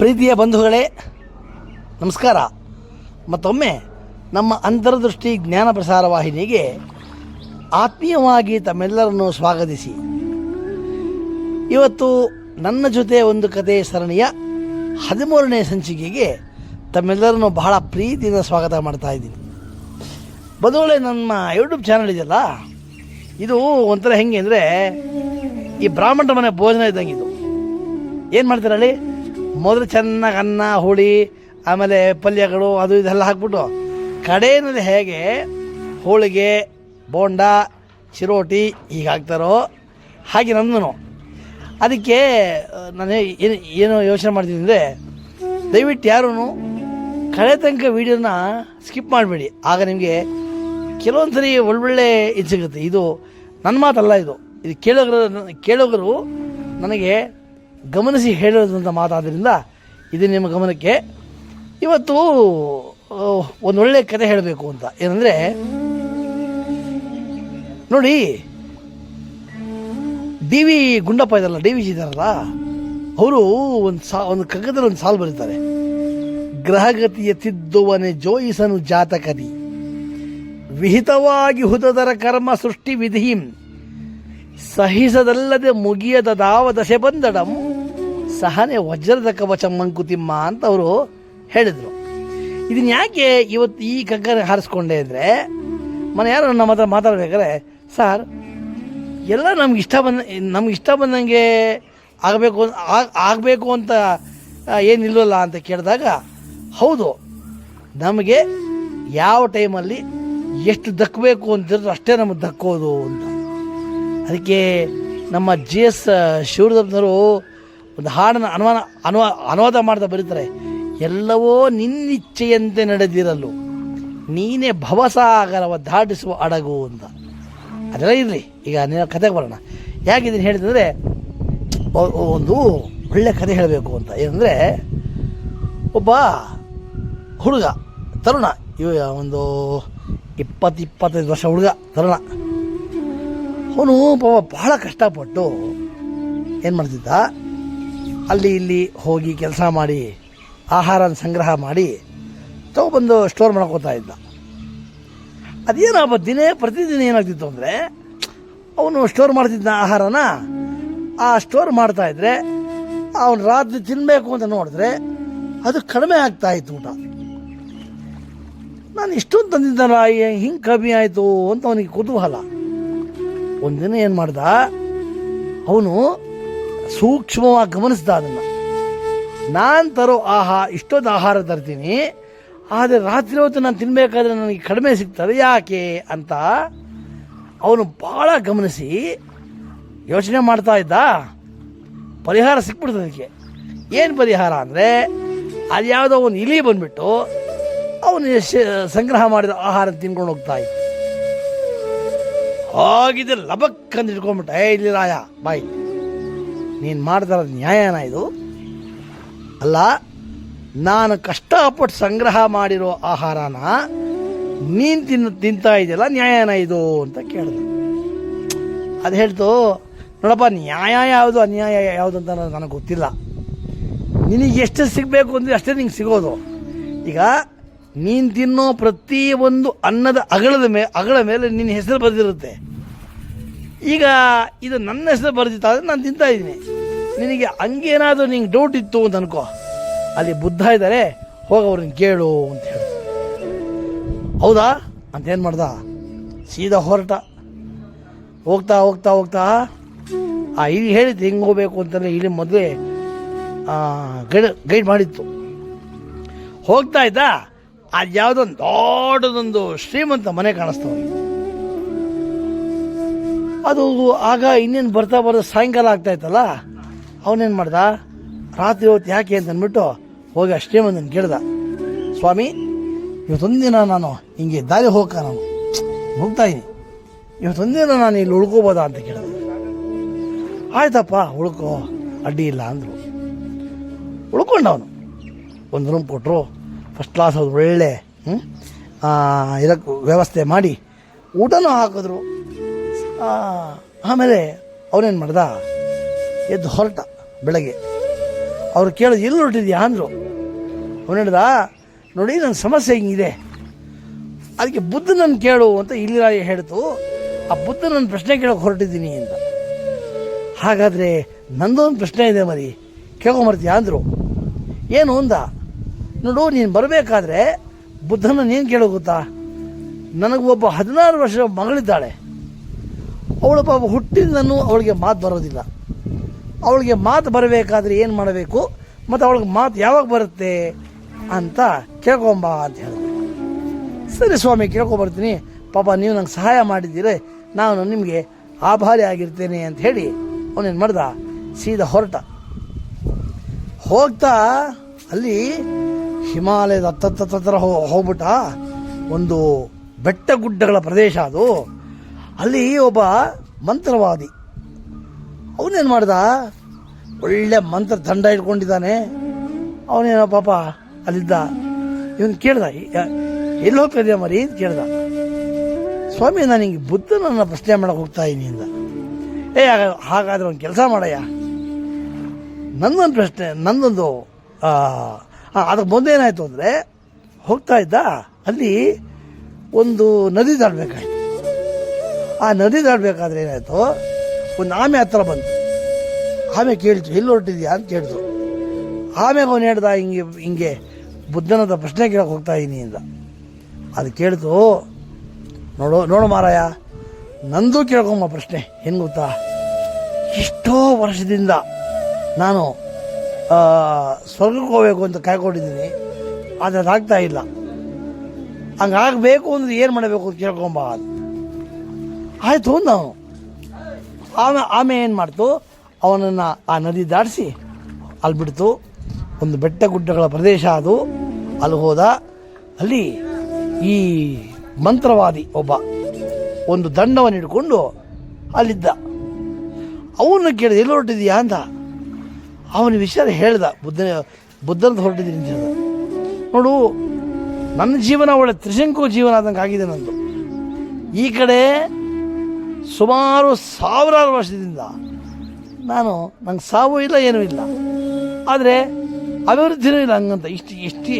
ಪ್ರೀತಿಯ ಬಂಧುಗಳೇ, ನಮಸ್ಕಾರ. ಮತ್ತೊಮ್ಮೆ ನಮ್ಮ ಅಂತರ್ದೃಷ್ಟಿ ಜ್ಞಾನ ಪ್ರಸಾರ ವಾಹಿನಿಗೆ ಆತ್ಮೀಯವಾಗಿ ತಮ್ಮೆಲ್ಲರನ್ನು ಸ್ವಾಗತಿಸಿ. ಇವತ್ತು ನನ್ನ ಜೊತೆ ಒಂದು ಕತೆ ಸರಣಿಯ ಹದಿಮೂರನೇ ಸಂಚಿಕೆಗೆ ತಮ್ಮೆಲ್ಲರನ್ನು ಬಹಳ ಪ್ರೀತಿಯಿಂದ ಸ್ವಾಗತ ಮಾಡ್ತಾ ಇದ್ದೀನಿ. ಬಂಧುಗಳೇ, ನಮ್ಮ ಯೂಟ್ಯೂಬ್ ಚಾನಲ್ ಇದೆಯಲ್ಲ? ಇದು ಒಂಥರ ಹೆಂಗೆ ಅಂದರೆ ಈ ಬ್ರಾಹ್ಮಣರ ಮನೆ ಭೋಜನ ಇದ್ದಂಗೆ ಇದು. ಏನು ಮಾಡ್ತಾರೆ ಹೇಳಿ ಮೊದಲು ಚೆನ್ನಾಗಿ ಅನ್ನ, ಹುಳಿ, ಆಮೇಲೆ ಪಲ್ಯಗಳು, ಅದು ಇದೆಲ್ಲ ಹಾಕ್ಬಿಟ್ಟು ಕಡೆಯಲ್ಲಿ ಹೇಗೆ ಹೋಳಿಗೆ, ಬೋಂಡ, ಚಿರೋಟಿ ಹೀಗೆ ಹಾಕ್ತಾರೋ ಹಾಗೆ ನಂದನು ಅದಕ್ಕೆ ನಾನು ಏನು ಏನು ಯೋಚನೆ ಮಾಡ್ತೀನಿ ಅಂದರೆ, ದಯವಿಟ್ಟು ಯಾರೂ ಕಳೆ ತನಕ ವೀಡಿಯೋನ ಸ್ಕಿಪ್ ಮಾಡಬೇಡಿ. ಆಗ ನಿಮಗೆ ಕೆಲವೊಂದು ಸರಿ ಒಳ್ಳೊಳ್ಳೆ ಇದು ಸಿಗುತ್ತೆ. ಇದು ನನ್ನ ಮಾತಲ್ಲ ಇದು. ಇದು ಕೇಳೋಗರು ಕೇಳೋಗರು ನನಗೆ ಗಮನಿಸಿ ಹೇಳಿದಂಥ ಮಾತಾದ್ದರಿಂದ ಇದು ನಿಮ್ಮ ಗಮನಕ್ಕೆ ಇವತ್ತು ಒಂದೊಳ್ಳೆ ಕತೆ ಹೇಳಬೇಕು ಅಂತ. ಏನಂದರೆ, ನೋಡಿ, ಡಿ ವಿ ಗುಂಡಪ್ಪ ಇದಾರಲ್ಲ ಡಿ ವಿ ಇದಾರಲ್ಲ ಅವರು ಒಂದು ಸಾ, ಒಂದು ಕಗ್ಗದಲ್ಲಿ ಒಂದು ಸಾಲು ಬರೀತಾರೆ. ಗ್ರಹಗತಿಯ ತಿದ್ದುವನೆ ಜೋಯಿಸನು ಜಾತಕದಿ. ವಿಹಿತವಾಗಿ ಹುತದರ ಕರ್ಮ ಸೃಷ್ಟಿ ವಿಧಿಂ ಸಹಿಸದಲ್ಲದೆ ಮುಗಿಯದ ದಾವ ದಶೆ ಬಂದಡಂ. ಸಹನೆ ವಜ್ರದ ಕವಚ ಮಂಕುತಿಮ್ಮ ಅಂತ ಅವರು ಹೇಳಿದರು. ಇದನ್ನ ಯಾಕೆ ಇವತ್ತು ಈ ಕಗ್ಗನ ಹಾರಿಸ್ಕೊಂಡೆ ಅಂದರೆ, ಮನೆ ಯಾರು ನಮ್ಮ ಹತ್ರ ಮಾತಾಡ್ಬೇಕಾದ್ರೆ, ಸರ್, ಎಲ್ಲ ನಮ್ಗೆ ಇಷ್ಟ ಬಂದ, ನಮ್ಗೆ ಇಷ್ಟ ಬಂದಂಗೆ ಆಗಬೇಕು ಆಗಬೇಕು ಅಂತ ಏನಿಲ್ವಲ್ಲ ಅಂತ ಕೇಳಿದಾಗ, ಹೌದು, ನಮಗೆ ಯಾವ ಟೈಮಲ್ಲಿ ಎಷ್ಟು ದಕ್ಕಬೇಕು ಅಂತಿರೋದು ಅಷ್ಟೇ ನಮಗೆ ದಕ್ಕೋದು ಅಂತ. ಅದಕ್ಕೆ ನಮ್ಮ ಜಿ ಎಸ್ ಶಿವರುದ್ರಪ್ಪನವರು ಒಂದು ಹಾಡನ್ನು ಅನುವಾದ ಅನುವಾ, ಅನುವಾದ ಮಾಡ್ತಾ ಬರೀತಾರೆ, ಎಲ್ಲವೋ ನಿನ್ನಿಚ್ಛೆಯಂತೆ ನಡೆದಿರಲು, ನೀನೇ ಭವಸಾಗರವ ದಾಟಿಸುವ ಅಡಗು ಅಂತ. ಅದೆಲ್ಲ ಇರಲಿ, ಈಗ ನಿನ್ನ ಕತೆಗೆ ಬರೋಣ. ಯಾಕೆ ಇದನ್ನು ಹೇಳಿದಂದರೆ ಒಂದು ಒಳ್ಳೆ ಕತೆ ಹೇಳಬೇಕು ಅಂತ. ಏನಂದರೆ, ಒಬ್ಬ ಹುಡುಗ, ತರುಣ, ಇವ ಒಂದು ಇಪ್ಪತ್ತು ಇಪ್ಪತ್ತೈದು ವರ್ಷ ಹುಡುಗ, ತರುಣ. ಅವನು ಪಾಪ ಬಹಳ ಕಷ್ಟಪಟ್ಟು ಏನು ಮಾಡ್ತಿದ್ದ? ಅಲ್ಲಿ ಇಲ್ಲಿ ಹೋಗಿ ಕೆಲಸ ಮಾಡಿ ಆಹಾರ ಸಂಗ್ರಹ ಮಾಡಿ ತಗೊಬಂದು ಸ್ಟೋರ್ ಮಾಡ್ಕೋತಾ ಇದ್ದ. ಅದೇನಪ್ಪ, ದಿನೇ ಪ್ರತಿದಿನ ಏನಾಗ್ತಿತ್ತು ಅಂದರೆ, ಅವನು ಸ್ಟೋರ್ ಮಾಡ್ತಿದ್ದ ಆಹಾರನ, ಆ ಸ್ಟೋರ್ ಮಾಡ್ತಾ ಇದ್ರೆ, ಅವನು ರಾತ್ರಿ ತಿನ್ನಬೇಕು ಅಂತ ನೋಡಿದ್ರೆ, ಅದು ಕಡಿಮೆ ಆಗ್ತಾ ಇತ್ತು ಊಟ. ನಾನು ಇಷ್ಟೊಂದು ತಂದಿದ್ದಲ್ಲ ಹಿಂಗೆ ಕಮ್ಮಿ ಆಯಿತು ಅಂತ ಅವನಿಗೆ ಕುತೂಹಲ. ಒಂದಿನ ಏನು ಮಾಡ್ದ, ಅವನು ಸೂಕ್ಷ್ಮವಾಗಿ ಗಮನಿಸ್ದ ಅದನ್ನು. ನಾನು ತರೋ ಆಹಾ, ಇಷ್ಟೊಂದು ಆಹಾರ ತರ್ತೀನಿ, ಆದರೆ ರಾತ್ರಿ ಹೊತ್ತು ನಾನು ತಿನ್ನಬೇಕಾದ್ರೆ ನನಗೆ ಕಡಿಮೆ ಸಿಗ್ತದೆ, ಯಾಕೆ ಅಂತ ಅವನು ಭಾಳ ಗಮನಿಸಿ, ಯೋಚನೆ ಮಾಡ್ತಾ ಇದ್ದ. ಪರಿಹಾರ ಸಿಕ್ಬಿಡ್ತದೆ ಅದಕ್ಕೆ. ಏನು ಪರಿಹಾರ ಅಂದರೆ ಅದು ಯಾವುದೋ ಒಂದು ಇಲಿ ಬಂದ್ಬಿಟ್ಟು ಅವನು ಸಂಗ್ರಹ ಮಾಡಿದ ಆಹಾರ ತಿನ್ಕೊಂಡು ಹೋಗ್ತಾ ಇತ್ತು ಆಗಿದ್ರೆ ಲಬಕ್ ಅಂತ ಇಟ್ಕೊಂಡ್ಬಿಟ್ಟ ಏ ಇಲ್ಲಿ ರಾಯ, ಬಾಯ್. ನೀನು ಮಾಡಿದ್ರ ನ್ಯಾಯನ ಇದು. ಅಲ್ಲ, ನಾನು ಕಷ್ಟಪಟ್ಟು ಸಂಗ್ರಹ ಮಾಡಿರೋ ಆಹಾರನ ನೀನು ತಿನ್ನು ತಿಂತಾ ಇದೆಯಲ್ಲ, ನ್ಯಾಯನ ಇದು ಅಂತ ಕೇಳಿದೆ. ಅದು ಹೇಳ್ತು, ನೋಡಪ್ಪ, ನ್ಯಾಯ ಯಾವುದು, ಅನ್ಯಾಯ ಯಾವುದು ಅಂತ ನನಗೆ ಗೊತ್ತಿಲ್ಲ. ನಿನಗೆ ಎಷ್ಟು ಸಿಗಬೇಕು ಅಂದರೆ ಅಷ್ಟೇ ನಿಂಗೆ ಸಿಗೋದು. ಈಗ, ನೀನು ತಿನ್ನೋ ಪ್ರತಿಯೊಂದು ಅನ್ನದ ಅಗಳದ ಮೇ ಅಗಳ ಮೇಲೆ ನಿನ್ನ ಹೆಸರು ಬರೆದಿರುತ್ತೆ. ಈಗ ಇದು ನನ್ನ ಹೆಸರು ಬರೆದಿತ್ತಾದ್ರೆ ನಾನು ತಿಂತಾ ಇದ್ದೀನಿ. ನಿನಗೆ ಹಂಗೇನಾದರೂ ನಿಂಗೆ ಡೌಟ್ ಇತ್ತು ಅಂತ ಅನ್ಕೋ. ಅಲ್ಲಿ ಬುದ್ಧ ಇದ್ದಾರೆ ಹೋಗಿ ಅವ್ರನ್ನ ಕೇಳು ಅಂತ ಹೇಳಿ. ಹೌದಾ? ಅಂತ ಏನು ಮಾಡ್ದ? ಸೀದಾ ಹೊರಟ. ಹೋಗ್ತಾ ಹೋಗ್ತಾ ಹೋಗ್ತಾ, ಆ ಇಲ್ಲಿ ಹೇಳಿದ್ದು ಹೆಂಗೆ ಹೋಗ್ಬೇಕು ಅಂತಂದರೆ ಇಲ್ಲಿ ಮೊದಲೇ ಗೈಡ್ ಗೈಡ್ ಮಾಡಿತ್ತು. ಹೋಗ್ತಾ ಇದ್ದ ಅದು ಯಾವುದೊಂದು ದೊಡ್ಡದೊಂದು ಶ್ರೀಮಂತ ಮನೆ ಕಾಣಿಸ್ತವ ಅದು ಆಗ ಇನ್ನೇನು ಬರ್ತಾ ಬರ್ತಾ ಸಾಯಂಕಾಲ ಆಗ್ತಾಯಿತ್ತಲ್ಲ ಅವನೇನು ಮಾಡ್ದ? ರಾತ್ರಿ ಹೊತ್ತು ಯಾಕೆ ಅಂತ ಅಂದ್ಬಿಟ್ಟು ಹೋಗಿ ಅಷ್ಟೇ ಒಂದು ಕೇಳ್ದ. ಸ್ವಾಮಿ ಇವತ್ತೊಂದಿನ ನಾನು ಹಿಂಗೆ ದಾರಿ ಹೋಗ ನಾನು ಹೋಗ್ತಾ ಇದ್ದೀನಿ ಇವತ್ತೊಂದಿನ ನಾನು ಇಲ್ಲಿ ಉಳ್ಕೋಬೋದಾ ಅಂತ ಕೇಳಿದೆ. ಆಯ್ತಪ್ಪ, ಉಳ್ಕೋ, ಅಡ್ಡಿ ಇಲ್ಲ ಅಂದರು. ಉಳ್ಕೊಂಡ ಅವನು ಒಂದು ರೂಮ್ ಕೊಟ್ಟರು ಫಸ್ಟ್ ಕ್ಲಾಸ್ ಅದು ಒಳ್ಳೆ ಇದಕ್ಕೆ ವ್ಯವಸ್ಥೆ ಮಾಡಿ ಊಟನೂ ಹಾಕಿದ್ರು. ಆಮೇಲೆ ಅವನೇನು ಮಾಡ್ದ? ಎದ್ದು ಹೊರಟ ಬೆಳಗ್ಗೆ. ಅವ್ರು ಕೇಳೋದು, ಎಲ್ಲಿ ಹೊರಟಿದ್ಯಾ? ಅಂದರು. ಅವನು ಹೇಳ್ದ, ನೋಡಿ ನನ್ನ ಸಮಸ್ಯೆ ಹಿಂಗಿದೆ. ಅದಕ್ಕೆ ಬುದ್ಧನನ್ನು ಕೇಳು ಅಂತ ಇಲ್ಲಿರಾಯ ಹೇಳ್ತು. ಆ ಬುದ್ಧನನ್ನು ಪ್ರಶ್ನೆ ಕೇಳೋಕೆ ಹೊರಟಿದ್ದೀನಿ ಅಂತ. ಹಾಗಾದರೆ ನಂದೊಂದು ಪ್ರಶ್ನೆ ಇದೆ ಮರಿ. ಕೇಳ್ಕೊಂಬರ್ತೀಯ ಅಂದರು. ಏನು? ಅಂದ. ನೋಡು, ನೀನು ಬರಬೇಕಾದ್ರೆ ಬುದ್ಧನ ನೀನು ಕೇಳೋ ಗೊತ್ತಾ? ನನಗೆ ಒಬ್ಬ ಹದಿನಾರು ವರ್ಷ ಮಗಳಿದ್ದಾಳೆ. ಅವಳು ಪಾಪ ಹುಟ್ಟಿಂದನೂ ಅವಳಿಗೆ ಮಾತು ಬರೋದಿಲ್ಲ. ಅವಳಿಗೆ ಮಾತು ಬರಬೇಕಾದ್ರೆ ಏನು ಮಾಡಬೇಕು? ಮತ್ತು ಅವಳಿಗೆ ಮಾತು ಯಾವಾಗ ಬರುತ್ತೆ ಅಂತ ಕೇಳ್ಕೊಂಬ ಅಂತ ಹೇಳಿದೆ. ಸರಿ ಸ್ವಾಮಿ ಕೇಳ್ಕೊಬರ್ತೀನಿ ಪಾಪ ನೀವು ನಂಗೆ ಸಹಾಯ ಮಾಡಿದ್ದೀರಿ. ನಾನು ನಿಮಗೆ ಆಭಾರಿ ಆಗಿರ್ತೇನೆ ಅಂತ ಹೇಳಿ ಅವನೇನು ಮಾಡ್ದ? ಸೀದಾ ಹೊರಟ. ಹೋಗ್ತಾ ಅಲ್ಲಿ ಹಿಮಾಲಯದ ಹತ್ತತ್ರ ಹೋಗ್ಬಿಟ್ಟ ಒಂದು ಬೆಟ್ಟ ಗುಡ್ಡಗಳ ಪ್ರದೇಶ ಅದು. ಅಲ್ಲಿ ಒಬ್ಬ ಮಂತ್ರವಾದಿ. ಅವನೇನು ಮಾಡ್ದ? ಒಳ್ಳೆ ಮಂತ್ರ ದಂಡ ಇಟ್ಕೊಂಡಿದ್ದಾನೆ. ಅವನೇನೋ ಪಾಪ ಅಲ್ಲಿದ್ದ. ಇವನು ಕೇಳ್ದ ಎಲ್ಲೋ ಹೋಗ್ತಾ ಮರಿ? ಅಂತ ಕೇಳ್ದ. ಸ್ವಾಮಿ ನಾನು ಹಿಂಗೆ ಬುದ್ಧನನ್ನ ಪ್ರಶ್ನೆ ಮಾಡಕ್ಕೆ ಹೋಗ್ತಾ ಇದ್ದೀನಿ ಏ ಹಾಗಾದ್ರೆ ಒಂದು ಕೆಲಸ ಮಾಡಯ್ಯ. ನಂದೊಂದು ಪ್ರಶ್ನೆ ನಂದೊಂದು ಆ, ಮುಂದೆ ಅದಕ್ಕೆ ಮುಂದೇನಾಯಿತು ಅಂದರೆ ಹೋಗ್ತಾ ಇದ್ದ ಅಲ್ಲಿ ಒಂದು ನದಿ ದಾಟಬೇಕಾಯ್ತು. ಆ ನದಿ ದಾಟಬೇಕಾದ್ರೆ ಏನಾಯಿತು? ಒಂದು ಆಮೆ ಹತ್ರ ಬಂತು. ಆಮೆ ಕೇಳ್ತು, ಎಲ್ಲಿ ಹೊರಟಿದ್ಯಾ? ಅಂತ ಕೇಳ್ತು. ಆಮೇಲೆ ಅವನು ಹೇಳ್ದ, ಹಿಂಗೆ ಹಿಂಗೆ ಬುದ್ಧನದ ಪ್ರಶ್ನೆ ಕೇಳಕ್ಕೆ ಹೋಗ್ತಾ ಇದ್ದೀನಿ ಅಂದ ಅದು ಕೇಳ್ತು, ನೋಡು ನೋಡು ಮಾರಾಯ, ನಂದು ಕೇಳ್ಕೊಂಬ ಪ್ರಶ್ನೆ ಏನು ಗೊತ್ತಾ? ಎಷ್ಟೋ ವರ್ಷದಿಂದ ನಾನು ಸ್ವರ್ಗಕ್ಕೆ ಹೋಗಬೇಕು ಅಂತ ಕಾಯ್ಕೊಂಡಿದ್ದೀನಿ ಆದರೆ ಅದಾಗ್ತಾ ಇಲ್ಲ. ಹಂಗಾಗಬೇಕು ಅಂದ್ರೆ ಏನು ಮಾಡಬೇಕು ಅಂತ ಕೇಳ್ಕೊಂಬ ಅಂತ. ಆಯಿತು ನಾವು. ಅವನು ಆಮೆ ಆಮೆ ಏನು ಮಾಡ್ತು? ಅವನನ್ನು ಆ ನದಿ ದಾಟಿಸಿ ಅಲ್ಲಿ ಬಿಡ್ತು. ಒಂದು ಬೆಟ್ಟ ಗುಡ್ಡಗಳ ಪ್ರದೇಶ ಅದು. ಅಲ್ಲಿ ಹೋದ. ಅಲ್ಲಿ ಈ ಮಂತ್ರವಾದಿ ಒಬ್ಬ ಒಂದು ದಂಡವನ್ನು ಹಿಡ್ಕೊಂಡು ಅಲ್ಲಿದ್ದ. ಅವನ್ನ ಕೇಳಿದ, ಎಲ್ಲಿ ಹೊರಟಿದ್ಯಾ ಅಂತ. ಅವನ ವಿಷಯ ಹೇಳ್ದ. ಬುದ್ಧನ ಬುದ್ಧನ ಹೊರಟಿದ್ದೀನಿ ಅಂತ ಹೇಳ್ದ. ನೋಡು, ನನ್ನ ಜೀವನ ಒಳ್ಳೆ ತ್ರಿಶಂಕು ಜೀವನ ಆದಂಗೆ ಆಗಿದೆ ನಂದು. ಈ ಕಡೆ ಸುಮಾರು ಸಾವಿರಾರು ವರ್ಷದಿಂದ ನಾನು ನಂಗೆ ಸಾವು ಇಲ್ಲ, ಏನೂ ಇಲ್ಲ. ಆದರೆ ಅಭಿವೃದ್ಧಿನೂ ಇಲ್ಲ ಹಂಗಂತ. ಇಷ್ಟು ಎಷ್ಟು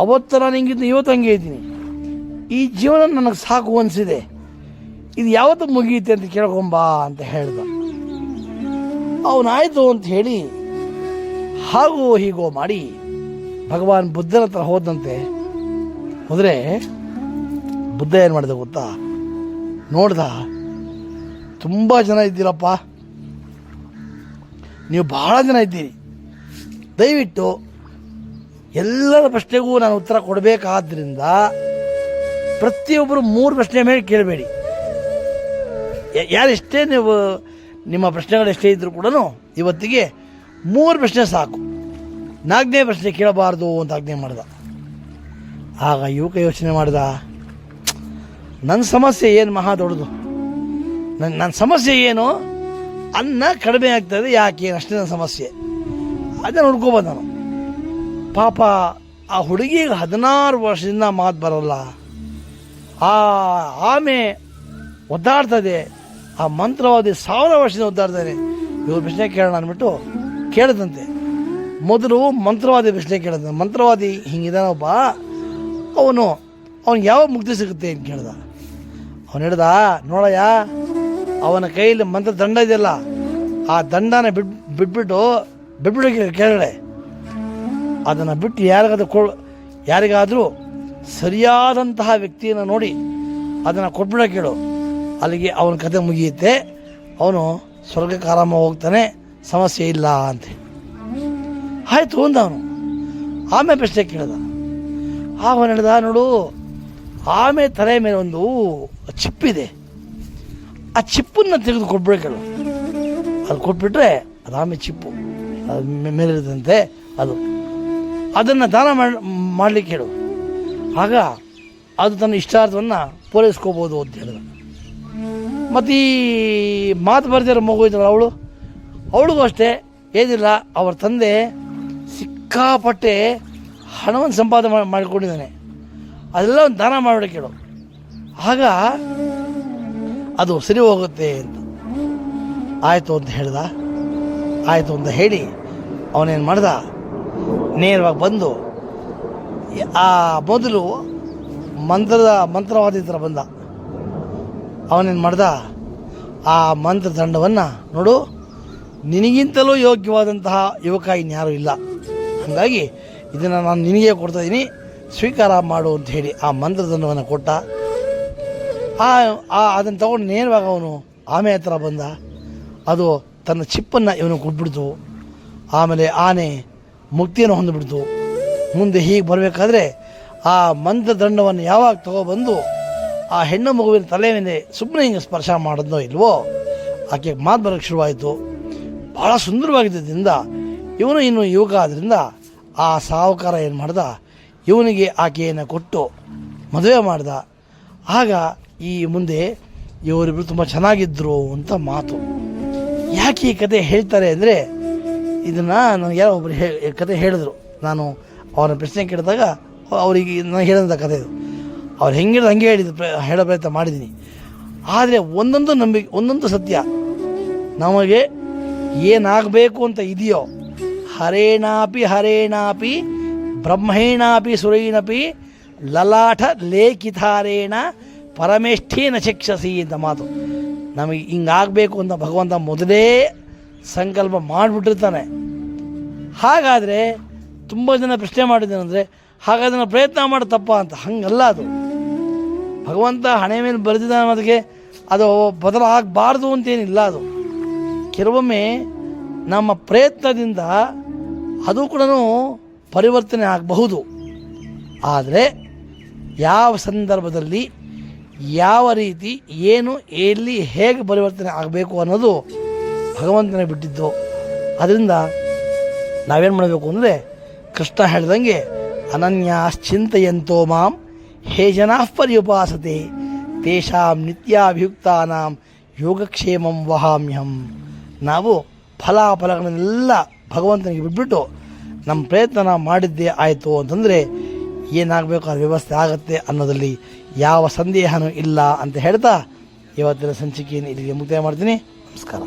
ಅವತ್ತು ನಾನು ಹಿಂಗಿದ್ದು, ಇವತ್ತು ಹಂಗೆ ಇದ್ದೀನಿ. ಈ ಜೀವನ ನನಗೆ ಸಾಕು ಅನಿಸಿದೆ. ಇದು ಯಾವತ್ತು ಮುಗಿಯುತ್ತೆ ಅಂತ ಕೇಳ್ಕೊಂಬಾ ಅಂತ ಹೇಳ್ದ. ಅವನಾಯಿತು ಅಂತ ಹೇಳಿ ಹಾಗೂ ಹೀಗೋ ಮಾಡಿ ಭಗವಾನ್ ಬುದ್ಧನ ಹತ್ರ ಹೋದಂತೆ. ಹೋದರೆ ಬುದ್ಧ ಏನು ಮಾಡಿದೆ ಗೊತ್ತಾ? ನೋಡ್ದ ತುಂಬ ಜನ ಇದ್ದೀರಪ್ಪ. ನೀವು ಬಹಳ ಜನ ಇದ್ದೀರಿ. ದಯವಿಟ್ಟು ಎಲ್ಲರ ಪ್ರಶ್ನೆಗೂ ನಾನು ಉತ್ತರ ಕೊಡಬೇಕಾದ್ರಿಂದ ಪ್ರತಿಯೊಬ್ಬರು ಮೂರು ಪ್ರಶ್ನೆ ಮೇಲೆ ಕೇಳಬೇಡಿ. ಯಾರೆಷ್ಟೇ ನೀವು ನಿಮ್ಮ ಪ್ರಶ್ನೆಗಳು ಎಷ್ಟೇ ಇದ್ದರೂ ಕೂಡ ಇವತ್ತಿಗೆ ಮೂರು ಪ್ರಶ್ನೆ ಸಾಕು. ನಾಲ್ಕನೇ ಪ್ರಶ್ನೆ ಕೇಳಬಾರ್ದು ಅಂತ ಆಜ್ಞೆ ಮಾಡ್ದ. ಆಗ ಯುವಕ ಯೋಚನೆ ಮಾಡ್ದ ನನ್ನ ಸಮಸ್ಯೆ ಏನು ಮಹಾ ದೊಡ್ಡದು? ನನ್ನ ನನ್ನ ಸಮಸ್ಯೆ ಏನು? ಅನ್ನ ಕಡಿಮೆ ಆಗ್ತದೆ, ಯಾಕೆ? ಏನು ಅಷ್ಟೇ ನನ್ನ ಸಮಸ್ಯೆ. ಅದನ್ನು ನೋಡ್ಕೋಬೋದು ನಾನು. ಪಾಪ, ಆ ಹುಡುಗಿಗೆ ಹದಿನಾರು ವರ್ಷದಿಂದ ಮಾತು ಬರಲ್ಲ. ಆ ಆಮೆ ಒದ್ದಾಡ್ತದೆ. ಆ ಮಂತ್ರವಾದಿ ಸಾವಿರ ವರ್ಷದಿಂದ ಒದ್ದಾಡ್ತಾನೆ ಇವ್ರ ಪ್ರಶ್ನೆ ಕೇಳೋಣ ಅಂದ್ಬಿಟ್ಟು ಕೇಳಿದಂತೆ. ಮೊದಲು ಮಂತ್ರವಾದಿ ಪ್ರಶ್ನೆ ಕೇಳಿದ ಮಂತ್ರವಾದಿ ಹಿಂಗಿದಾನೊಬ್ಬ ಅವನು, ಅವನಿಗೆ ಯಾವ ಮುಕ್ತಿ ಸಿಗುತ್ತೆ ಅಂತ ಕೇಳ್ದ. ಅವನು ಹೇಳ್ದ, ನೋಡಯ್ಯ ಅವನ ಕೈಯಲ್ಲಿ ಮಂತ್ರ ದಂಡ ಇದೆಯಲ್ಲ, ಆ ದಂಡನ ಬಿಟ್ ಬಿಟ್ಬಿಟ್ಟು ಬಿಟ್ಬಿಡೋಕೆ ಕೇಳಿದೆ ಅದನ್ನು ಬಿಟ್ಟು ಯಾರಿಗಾದ್ರೂ ಕೊ, ಯಾರಿಗಾದರೂ ಸರಿಯಾದಂತಹ ವ್ಯಕ್ತಿಯನ್ನು ನೋಡಿ ಅದನ್ನು ಕೊಟ್ಬಿಡ ಕೇಳು. ಅಲ್ಲಿಗೆ ಅವನ ಕತೆ ಮುಗಿಯುತ್ತೆ. ಅವನು ಸ್ವರ್ಗಕ್ಕೆ ಆರಾಮ ಹೋಗ್ತಾನೆ, ಸಮಸ್ಯೆ ಇಲ್ಲ ಅಂತ ಆಯಿತು ಅಂದ ಅವನು. ಆಮೆ ಪ್ರಶ್ನೆ ಕೇಳಿದ. ಅವನು ಹೇಳ್ದ, ನೋಡು, ಆಮೆ ತಲೆ ಮೇಲೆ ಒಂದು ಚಿಪ್ಪಿದೆ. ಆ ಚಿಪ್ಪನ್ನು ತೆಗೆದು ಕೊಡ್ಬೇಕಲ್ಲ ಅದು ಕೊಟ್ಬಿಟ್ರೆ ಆಮೆ ಚಿಪ್ಪು. ಅದು ಮೇಲಿದಂತೆ ಅದು. ಅದನ್ನು ದಾನ ಮಾಡಿ, ಮಾಡಲಿಕ್ಕೆ ಹೇಳು. ಆಗ ಅದು ತನ್ನ ಇಷ್ಟಾರ್ಥವನ್ನು ಪೂರೈಸ್ಕೋಬೋದು ಅಂತ ಹೇಳಿದ್ರು ಮತ್ತು ಈ ಮಾತು ಬರ್ದಿರೋ ಮಗು ಇದ್ದಾಳೆ ಅವಳು? ಅವಳಿಗೂ ಅಷ್ಟೇ, ಏನಿಲ್ಲ, ಅವರ ತಂದೆ ಸಿಕ್ಕಾಪಟ್ಟೆ ಹಣವನ್ನು ಸಂಪಾದನೆ ಮಾಡಿ ಮಾಡಿಕೊಂಡಿದ್ದಾನೆ. ಅದೆಲ್ಲ ಒಂದು ದಾನ ಮಾಡಬೇಕು ಆಗ ಅದು ಸರಿ ಹೋಗುತ್ತೆ ಅಂತ. ಆಯಿತು ಅಂತ ಹೇಳ್ದ. ಆಯಿತು ಅಂತ ಹೇಳಿ ಅವನೇನು ಮಾಡ್ದ? ನೇರವಾಗಿ ಬಂದು ಆ ಮೊದಲು ಮಂತ್ರದ ಮಂತ್ರವಾದಿ ಥರ ಬಂದ. ಅವನೇನು ಮಾಡ್ದ? ಆ ಮಂತ್ರ ದಂಡವನ್ನು ನೋಡು, ನಿನಗಿಂತಲೂ ಯೋಗ್ಯವಾದಂತಹ ಯುವಕ ಇನ್ಯಾರೂ ಇಲ್ಲ. ಹಾಗಾಗಿ ಇದನ್ನು ನಾನು ನಿನಗೆ ಕೊಡ್ತಾ ಇದ್ದೀನಿ, ಸ್ವೀಕಾರ ಮಾಡು ಅಂತ ಹೇಳಿ ಆ ಮಂತ್ರದಂಡವನ್ನು ಕೊಟ್ಟ. ಆ ಅದನ್ನು ತಗೊಂಡು ನೇರವಾಗಿ ಅವನು ಆಮೆ ಹತ್ರ ಬಂದ. ಅದು ತನ್ನ ಚಿಪ್ಪನ್ನು ಇವನು ಕೊಟ್ಬಿಡ್ತು. ಆಮೇಲೆ ಆನೆ ಮುಕ್ತಿಯನ್ನು ಹೊಂದಿಬಿಡ್ತು. ಮುಂದೆ ಹೀಗೆ ಬರಬೇಕಾದ್ರೆ ಆ ಮಂತ್ರದಂಡವನ್ನು ಯಾವಾಗ ತಗೊಬಂದು ಆ ಹೆಣ್ಣು ಮಗುವಿನ ತಲೆ ಮೇಲೆ ಸುಮ್ಮನೆ ಹಿಂಗೆ ಸ್ಪರ್ಶ ಮಾಡಿದ್ನೋ ಇಲ್ವೋ, ಆಕೆ ಮಾತು ಬರೋಕ್ಕೆ ಶುರುವಾಯಿತು. ಭಾಳ ಸುಂದರವಾಗಿದ್ದರಿಂದ ಇವನು ಇನ್ನು ಯುವಕ ಆದ್ದರಿಂದ ಆ ಸಾಹುಕಾರ ಏನು ಮಾಡ್ದ? ಇವನಿಗೆ ಆಕೆಯನ್ನು ಕೊಟ್ಟು ಮದುವೆ ಮಾಡ್ದ. ಆಗ ಈ ಮುಂದೆ ಇವರಿಬ್ರು ತುಂಬ ಚೆನ್ನಾಗಿದ್ರು ಅಂತ ಮಾತು. ಯಾಕೆ ಈ ಕತೆ ಹೇಳ್ತಾರೆ ಅಂದರೆ ಇದನ್ನು ನಾನು ಯಾರೋ ಒಬ್ಬರು ಹೇಳಿ ಕತೆ ಹೇಳಿದ್ರು. ನಾನು ಅವರ ಪ್ರಶ್ನೆ ಕೇಳಿದಾಗ ಅವರಿಗೆ ನಾನು ಹೇಳಿದಂಥ ಕತೆ ಇದು. ಅವ್ರು ಹೆಂಗಿರೋದು ಹಂಗೆ ಹೇಳಿದ ಪ್ರ, ಹೇಳೋ ಪ್ರಯತ್ನ ಮಾಡಿದ್ದೀನಿ. ಆದರೆ ಒಂದೊಂದು ನಂಬಿಕೆ ಒಂದೊಂದು ಸತ್ಯ. ನಮಗೆ ಏನಾಗಬೇಕು ಅಂತ ಇದೆಯೋ, ಹರೇಣಾಪಿ ಹರೇಣಾಪಿ, ಬ್ರಹ್ಮೇಣಾಪಿ, ಸುರೇಣಪಿ ಲಲಾಠ ಲೇಖಿತಾರೇಣ ಪರಮೇಷ್ಠೇನ ಶಿಕ್ಷಸಿ ಅಂತ ಮಾತು. ನಮಗೆ ಹಿಂಗಾಗಬೇಕು ಅಂತ ಭಗವಂತ ಮೊದಲೇ ಸಂಕಲ್ಪ ಮಾಡಿಬಿಟ್ಟಿರ್ತಾನೆ. ಹಾಗಾದರೆ ತುಂಬ ಜನ ಪ್ರಶ್ನೆ ಮಾಡಿದ್ದೇನೆಂದರೆ, ಹಾಗಾದ್ರೆ ಪ್ರಯತ್ನ ಮಾಡಿ ತಪ್ಪ ಅಂತ. ಹಂಗಲ್ಲ ಅದು. ಭಗವಂತ ಹಣೆ ಮೇಲೆ ಬರೆದಿದ್ದಾನೆ ಅನ್ನೋದಕ್ಕೆ ಅದು ಬದಲಾಗಬಾರ್ದು ಅಂತೇನಿಲ್ಲ ಅದು. ಕೆಲವೊಮ್ಮೆ ನಮ್ಮ ಪ್ರಯತ್ನದಿಂದ ಅದು ಕೂಡ ಪರಿವರ್ತನೆ ಆಗಬಹುದು. ಆದರೆ ಯಾವ ಸಂದರ್ಭದಲ್ಲಿ ಯಾವ ರೀತಿ, ಏನು, ಎಲ್ಲಿ ಹೇಗೆ ಪರಿವರ್ತನೆ ಆಗಬೇಕು ಅನ್ನೋದು ಭಗವಂತನೇ ಬಿಟ್ಟಿದ್ದು. ಅದರಿಂದ ನಾವೇನು ಮಾಡಬೇಕು ಅಂದರೆ, ಕೃಷ್ಣ ಹೇಳ್ದಂಗೆ, ಅನನ್ಯಾಶ್ಚಿಂತೆಯಂತೋ ಮಾಂ, ಹೇ ಜನಾ ಪರ್ಯುಪಾಸತೆ, ತೇಷಾಂ ನಿತ್ಯಾಭಿಯುಕ್ತಾನಾಂ, ಯೋಗಕ್ಷೇಮಂ ವಹಾಮ್ಯಹಂ. ನಾವು ಫಲಾಫಲಗಳನ್ನೆಲ್ಲ ಭಗವಂತನಿಗೆ ಬಿಟ್ಬಿಟ್ಟು ನಮ್ಮ ಪ್ರಯತ್ನ ಮಾಡಿದ್ದೇ ಆಯಿತು ಅಂತಂದರೆ ಏನಾಗಬೇಕು, ಆ ವ್ಯವಸ್ಥೆ ಆಗುತ್ತೆ ಅನ್ನೋದರಲ್ಲಿ ಯಾವ ಸಂದೇಹನೂ ಇಲ್ಲ ಅಂತ ಹೇಳ್ತಾ ಇವತ್ತಿನ ಸಂಚಿಕೆಯನ್ನು ಇಲ್ಲಿಗೆ ಮುಕ್ತಾಯ ಮಾಡ್ತೀನಿ. ನಮಸ್ಕಾರ.